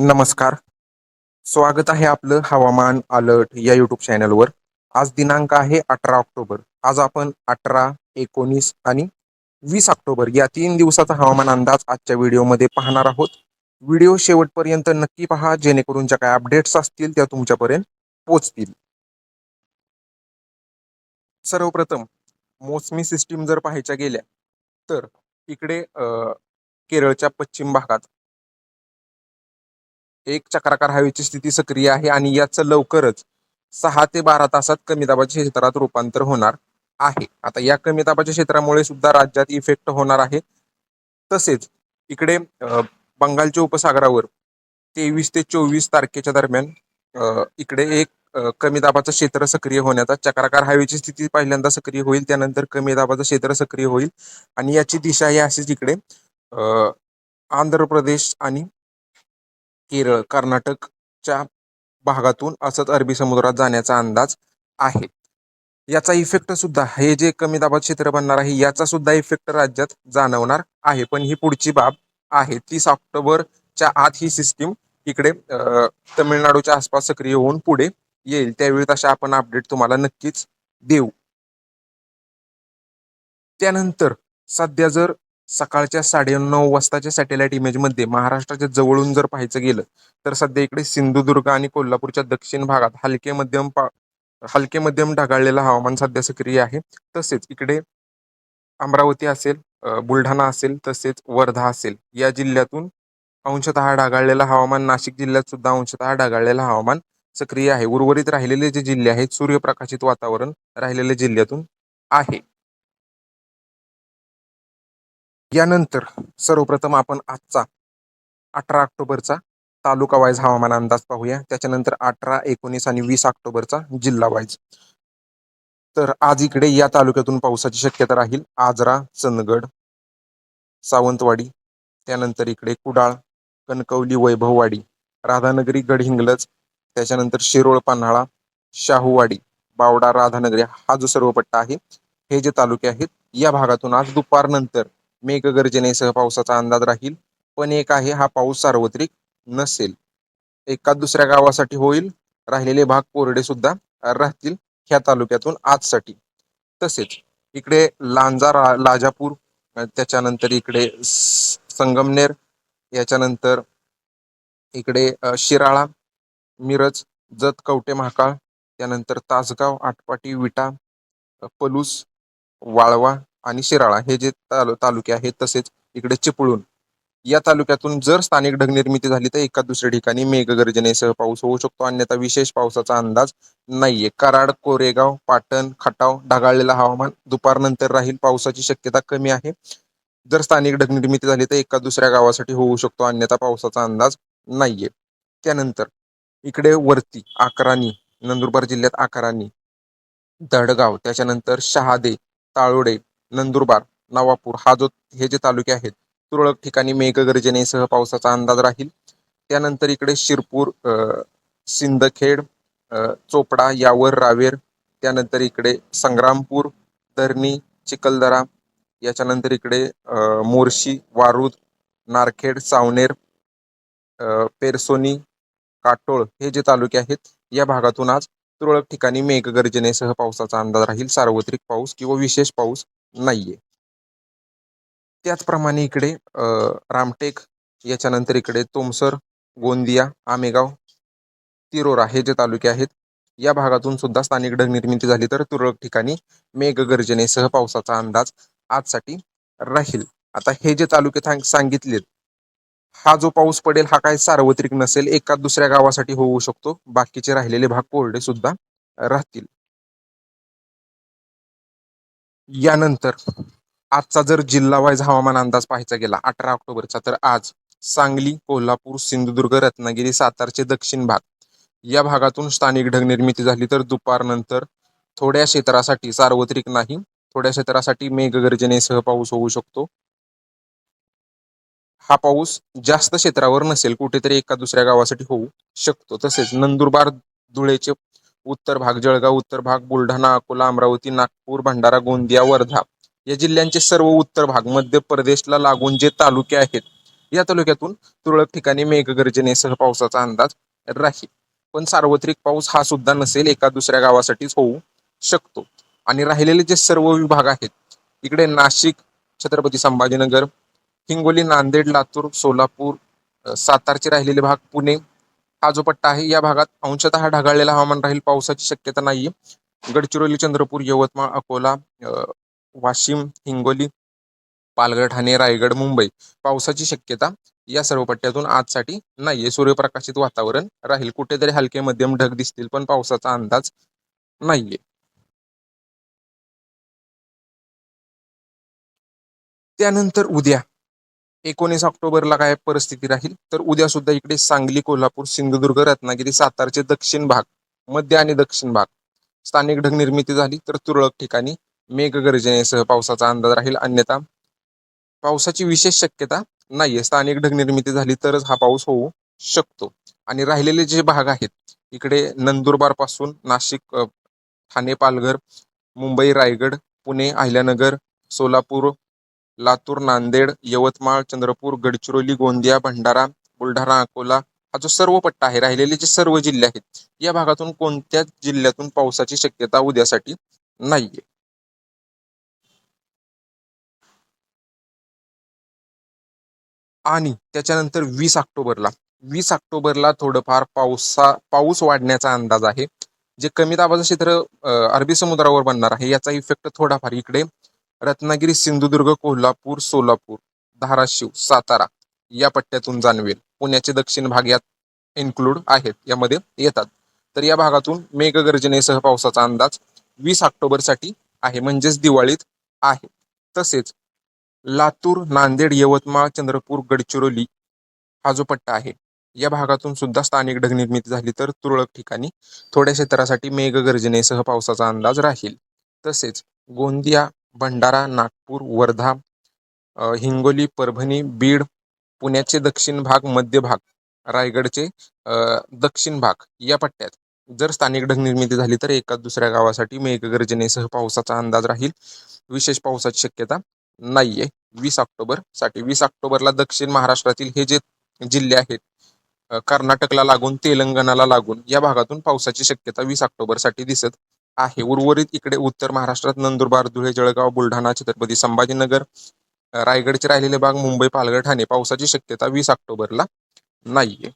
नमस्कार. स्वागत आहे आपलं हवामान अलर्ट या युट्यूब चॅनलवर आज दिनांक आहे अठरा ऑक्टोबर. आज आपण अठरा एकोणीस आणि वीस ऑक्टोबर या तीन दिवसाचा हवामान अंदाज आजच्या व्हिडिओमध्ये पाहणार आहोत. व्हिडिओ शेवटपर्यंत नक्की पहा जेणेकरून ज्या काय अपडेट्स असतील त्या तुमच्यापर्यंत पोचतील सर्वप्रथम मोसमी सिस्टीम जर पाहायच्या गेल्या तर इकडे केरळच्या पश्चिम भागात एक चक्राकार हवेची स्थिती सक्रिय आहे आणि याचं लवकरच सहा ते बारा तासात कमी दाबाच्या क्षेत्रात रूपांतर होणार आहे. आता या कमी दाबाच्या क्षेत्रामुळे सुद्धा राज्यात इफेक्ट होणार आहे. तसेच इकडे बंगालच्या उपसागरावर तेवीस ते चोवीस तारखेच्या दरम्यान इकडे एक कमी दाबाचं क्षेत्र सक्रिय होण्याचा चक्राकार हवेची स्थिती पहिल्यांदा सक्रिय होईल त्यानंतर कमी दाबाचं क्षेत्र सक्रिय होईल. आणि याची दिशा ही अशीच इकडे आंध्र प्रदेश आणि केरळ कर्नाटकच्या भागातून असंच अरबी समुद्रात जाण्याचा अंदाज आहे. याचा इफेक्ट सुद्धा हे जे कमी दाबात क्षेत्र बनणार आहे याचा सुद्धा इफेक्ट राज्यात जाणवणार आहे. पण ही पुढची बाब आहे. तीस ऑक्टोबरच्या आत ही सिस्टीम इकडे तमिळनाडूच्या आसपास सक्रिय होऊन पुढे येईल. त्यावेळी तशा आपण अपडेट तुम्हाला नक्कीच देऊ. त्यानंतर सध्या जर सकाळच्या साडेनऊ वाजताच्या सॅटेलाइट इमेजमध्ये महाराष्ट्राच्या जवळून जर पाहायचं गेलं तर सध्या इकडे सिंधुदुर्ग आणि कोल्हापूरच्या दक्षिण भागात हलके मध्यम पा हलके मध्यम ढगाळलेलं हवामान सध्या सक्रिय आहे. तसेच इकडे अमरावती असेल बुलढाणा असेल तसेच वर्धा असेल या जिल्ह्यातून अंशतः ढगाळलेलं हवामान नाशिक जिल्ह्यात सुद्धा अंशतः ढगाळलेलं हवामान सक्रिय आहे. उर्वरित राहिलेले जे जिल्हे आहेत सूर्यप्रकाशित वातावरण राहिलेल्या जिल्ह्यातून आहे. यानंतर सर्वप्रथम आपण आजचा अठरा ऑक्टोबरचा तालुका वाईज हवामान अंदाज पाहूया. त्याच्यानंतर अठरा एकोणीस आणि वीस ऑक्टोबरचा जिल्हा वाईज. तर आज इकडे या तालुक्यातून पावसाची शक्यता राहील. आजरा चंदगड सावंतवाडी त्यानंतर इकडे कुडाळ कणकवली वैभववाडी राधानगरी गडहिंग्लज त्याच्यानंतर शिरोळ पन्हाळा शाहूवाडी बावडा राधानगरी हा जो सर्व पट्टा आहे हे जे तालुके आहेत या भागातून आज दुपारनंतर मेघगर्जनेसह पावसाचा अंदाज राहील पण एक आहे हा पाऊस सार्वत्रिक नसेल. एका दुसऱ्या गावासाठी होईल राहिलेले भाग कोरडे सुद्धा राहतील ह्या तालुक्यातून आजसाठी. तसेच इकडे लांजा रा लाजापूर त्याच्यानंतर इकडे संगमनेर याच्यानंतर इकडे शिराळा मिरज जत कवटे महाकाळ त्यानंतर तासगाव आटपाटी विटा पलूस वाळवा आणि शिराळा हे जे तालु तालुके आहेत तसेच इकडे चिपळूण. या तालुक्यातून जर स्थानिक ढग निर्मिती झाली तर एका दुसऱ्या ठिकाणी मेघगर्जनेसह पाऊस होऊ शकतो. अन्यथा विशेष पावसाचा अंदाज नाहीये. कराड कोरेगाव पाटण खटाव ढगाळलेलं हवामान दुपारनंतर राहील. पावसाची शक्यता कमी आहे. जर स्थानिक ढग निर्मिती झाली तर एका दुसऱ्या गावासाठी होऊ शकतो. अन्यथा पावसाचा अंदाज नाहीये. त्यानंतर इकडे वरती अकरानी नंदुरबार जिल्ह्यात अकरानी दडगाव त्याच्यानंतर शहादे ताळोडे नंदुरबार नवापूर हा जो हे जे तालुके आहेत तुरळक ठिकाणी मेघगर्जनेसह पावसाचा अंदाज राहील. त्यानंतर इकडे शिरपूर सिंदखेड चोपडा यावर रावेर त्यानंतर इकडे संग्रामपूर धरणी चिखलदरा याच्यानंतर इकडे मोर्शी वारूद नारखेड सावनेर पेरसोनी काटोळ हे जे तालुके आहेत या भागातून आज तुरळक ठिकाणी मेघगर्जनेसह पावसाचा अंदाज राहील. सार्वत्रिक पाऊस किंवा विशेष पाऊस नाहीये. त्याचप्रमाणे इकडे रामटेक याच्यानंतर इकडे तोमसर गोंदिया आमेगाव तिरोरा हे जे तालुके आहेत या भागातून सुद्धा स्थानिक ढग निर्मिती झाली तर तुरळक ठिकाणी मेघगर्जनेसह पावसाचा अंदाज आजसाठी राहील. आता हे जे तालुके सांगितलेत हा जो पाऊस पडेल हा काय सार्वत्रिक नसेल एका दुसऱ्या गावासाठी होऊ शकतो बाकीचे राहिलेले भाग कोरडे सुद्धा राहतील. यानंतर आजचा जर जिल्हा वाईज हवामान अंदाज पाहायचा गेला अठरा ऑक्टोबरचा तर आज सांगली कोल्हापूर सिंधुदुर्ग रत्नागिरी सातारचे दक्षिण भाग या भागातून स्थानिक ढग निर्मिती झाली तर दुपारनंतर थोड्या क्षेत्रासाठी सार्वत्रिक नाही थोड्या क्षेत्रासाठी मेघगर्जनेसह पाऊस होऊ शकतो. हा पाऊस जास्त क्षेत्रावर नसेल कुठेतरी एका दुसऱ्या गावासाठी होऊ शकतो. तसेच नंदुरबार धुळेचे उत्तर भाग जळगाव उत्तर भाग बुलढाणा अकोला अमरावती नागपूर भंडारा गोंदिया वर्धा या जिल्ह्यांचे सर्व उत्तर भाग मध्य प्रदेशला लागून जे तालुके आहेत या तालुक्यातून तुरळक ठिकाणी मेघगर्जनेसह पावसाचा अंदाज राहील. पण सार्वत्रिक पाऊस हा सुद्धा नसेल एका दुसऱ्या गावासाठीच होऊ शकतो. आणि राहिलेले जे सर्व विभाग आहेत इकडे नाशिक छत्रपती संभाजीनगर हिंगोली नांदेड लातूर सोलापूर सातारचे राहिलेले भाग पुणे हा जो पट्टा आहे. या भागात अंशतः ढगाळलेला हवामान राहील. पावसाची शक्यता नाहीये. गडचिरोली चंद्रपूर यवतमाळ अकोला वाशिम हिंगोली पालघर ठाणे रायगड मुंबई पावसाची शक्यता या सर्व पट्ट्यातून आजसाठी नाहीये. सूर्यप्रकाशित वातावरण राहील. कुठेतरी हलके मध्यम ढग दिसतील पण पावसाचा अंदाज नाहीये. त्यानंतर उद्या एकोणीस ऑक्टोबरला काय परिस्थिती राहील? तर उद्या सुद्धा इकडे सांगली कोल्हापूर सिंधुदुर्ग रत्नागिरी सातारचे दक्षिण भाग मध्य आणि दक्षिण भाग. स्थानिक ढग निर्मिती झाली तर तुरळक ठिकाणी मेघगर्जनेसह पावसाचा अंदाज राहील. अन्यथा पावसाची विशेष शक्यता नाहीये. स्थानिक ढग निर्मिती झाली तरच हा पाऊस होऊ शकतो. आणि राहिलेले जे भाग आहेत इकडे नंदुरबारपासून नाशिक ठाणे पालघर मुंबई रायगड पुणे अहिल्यानगर सोलापूर लातूर नांदेड यवतमाळ चंद्रपूर गडचिरोली गोंदिया भंडारा बुलढाणा अकोला हा जो सर्व पट्टा आहे राहिलेले जे सर्व जिल्हे आहेत या भागातून कोणत्याच जिल्ह्यातून पावसाची शक्यता उद्यासाठी नाहीये? आणि त्याच्यानंतर वीस ऑक्टोबरला वीस ऑक्टोबरला थोडंफार पावसा पाऊस वाढण्याचा अंदाज आहे. जे कमी दाबाचं क्षेत्र अरबी समुद्रावर बनणार आहे याचा इफेक्ट थोडाफार इकडे रत्नागिरी सिंधुदुर्ग कोल्हापूर सोलापूर धाराशिव सातारा या पट्ट्यातून जाणवेल. पुण्याचे दक्षिण भाग यात इन्क्लूड आहेत. यामध्ये येतात. तर या भागातून मेघगर्जनेसह पावसाचा अंदाज वीस ऑक्टोबरसाठी आहे. म्हणजेच दिवाळीत आहे. तसेच लातूर नांदेड यवतमाळ चंद्रपूर गडचिरोली हा जो पट्टा आहे या भागातून सुद्धा स्थानिक ढग निर्मिती झाली तर तुरळक ठिकाणी थोड्या क्षेत्रासाठी मेघगर्जनेसह पावसाचा अंदाज राहील. तसेच गोंदिया भंडारा नागपूर वर्धा हिंगोली परभणी बीड पुण्याचे दक्षिण भाग मध्य भाग रायगडचे दक्षिण भाग या पट्ट्यात. जर स्थानिक ढग निर्मिती झाली तर एका दुसऱ्या गावासाठी मेघगर्जनेसह पावसाचा अंदाज राहील. विशेष पावसाची शक्यता नाहीये. वीस ऑक्टोबरसाठी. वीस ऑक्टोबरला दक्षिण महाराष्ट्रातील हे जे जिल्हे आहेत कर्नाटकला लागून तेलंगणाला लागून या भागातून पावसाची शक्यता वीस ऑक्टोबरसाठी दिसत आहे. उर्वरित इकडे उत्तर महाराष्ट्रात नंदुरबार धुळे जळगाव बुलढाणा छत्रपती संभाजीनगर रायगडचे राहिलेले भाग मुंबई पालघर ठाणे. पावसाची शक्यता वीस ऑक्टोबरला नाहीये.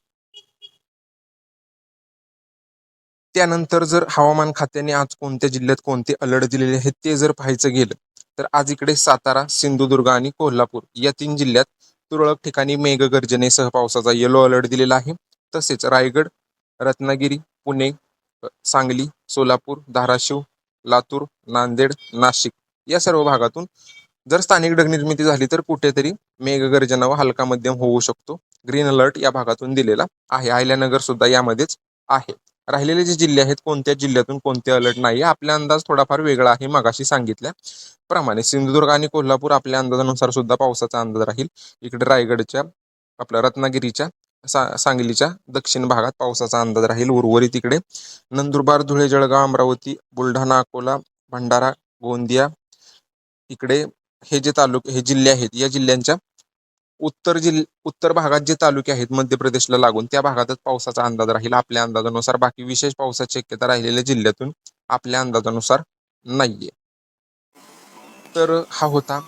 त्यानंतर जर हवामान खात्याने आज कोणत्या जिल्ह्यात कोणते अलर्ट दिलेले आहेत ते जर पाहायचं गेलं तर आज इकडे सातारा सिंधुदुर्ग आणि कोल्हापूर या तीन जिल्ह्यात तुरळक ठिकाणी मेघगर्जनेसह पावसाचा येलो अलर्ट दिलेला आहे. तसेच रायगड रत्नागिरी पुणे सांगली सोलापूर धाराशिव लातूर नांदेड नाशिक या सर्व भागातून जर स्थानिक ढग निर्मिती झाली तर कुठेतरी मेघगर्जना व हलका मध्यम होऊ शकतो. ग्रीन अलर्ट या भागातून दिलेला आहे. अहिल्यानगर सुद्धा यामध्येच आहे. राहिलेले जे जिल्हे आहेत कोणत्या जिल्ह्यातून कोणते अलर्ट नाही आपला अंदाज थोडाफार वेगळा आहे मगाशी सांगितल्याप्रमाणे सिंधुदुर्ग आणि कोल्हापूर आपल्या अंदाजानुसार सुद्धा पावसाचा अंदाज राहील. इकडे रायगडच्या आपल्या रत्नागिरीच्या सा सांगलीच्या दक्षिण भागात पावसाचा अंदाज राहील. उर्वरित इकडे नंदुरबार धुळे जळगाव अमरावती बुलढाणा अकोला भंडारा गोंदिया इकडे हे जे तालुके हे जिल्हे आहेत या जिल्ह्यांच्या उत्तर जिल्ह उत्तर भागात जे तालुके आहेत मध्य प्रदेशला लागून त्या भागातच पावसाचा अंदाज राहील आपल्या अंदाजानुसार. बाकी विशेष पावसाची शक्यता राहिलेल्या जिल्ह्यातून आपल्या अंदाजानुसार नाहीये. तर हा होता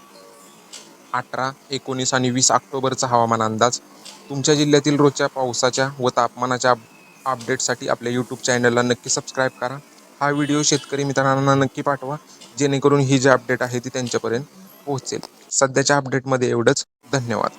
अठरा एकोणीस आणि वीस ऑक्टोबरचा हवामान अंदाज. तुमच्या जिल्ह्यातील रोजच्या पावसाच्या व तापमानाच्या अपडेटसाठी आपल्या यूट्यूब चॅनलला नक्की सबस्क्राईब करा. हा व्हिडिओ शेतकरी मित्रांना नक्की पाठवा जेणेकरून ही जी अपडेट आहे ती त्यांच्यापर्यंत पोहोचेल. सध्याच्या अपडेटमध्ये एवढंच. धन्यवाद.